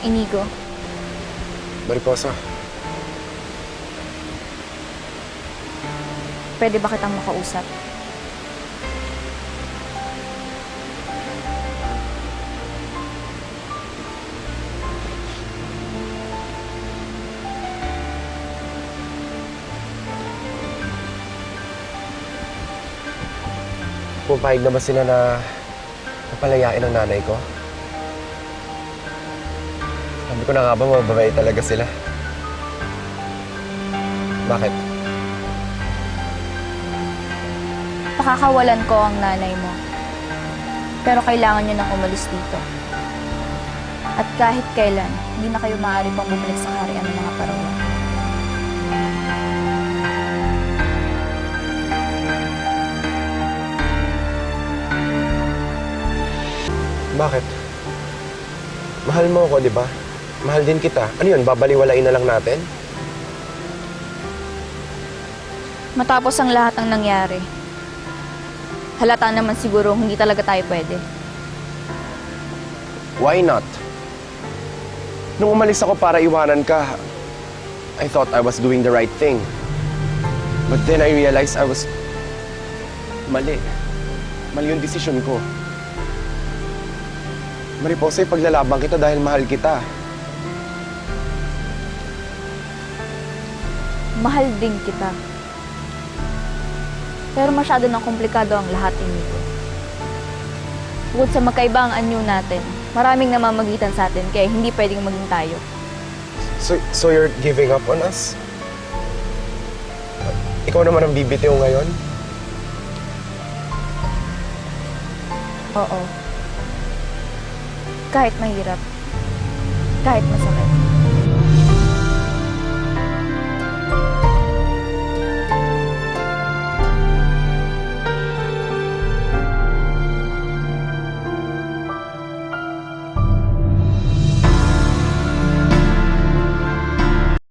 Inigo, Mariposa, pwede ba kitang makausap? pupayag na ba sila na napalayain ang nanay ko? Sabi ko na nga ba, mababait talaga sila. Bakit? Pakakawalan ko ang nanay mo. Pero kailangan nyo nang umalis dito. At kahit kailan, hindi na kayo maaari pang bumalik sa harian ng mga parawan. Bakit? Mahal mo ako, di ba? Mahal din kita. Ano yun, babaliwalain na lang natin? Matapos ang lahat ng nangyari, halata naman siguro hindi talaga tayo pwede. Why not? Nung umalis ako para iwanan ka, I thought I was doing the right thing. But then I realized I was... Mali. Mali yung desisyon ko. Mariposa, paglalaban kita dahil mahal kita. Mahal din kita. Pero masyado nang komplikado ang lahat Inigo. Bukod sa magkaiba ang anyo natin, maraming namamagitan sa atin kaya hindi pwedeng maging tayo. So, so you're giving up on us? Ikaw naman ang bibitiw ngayon? Oo. Kahit mahirap. Kahit masakit.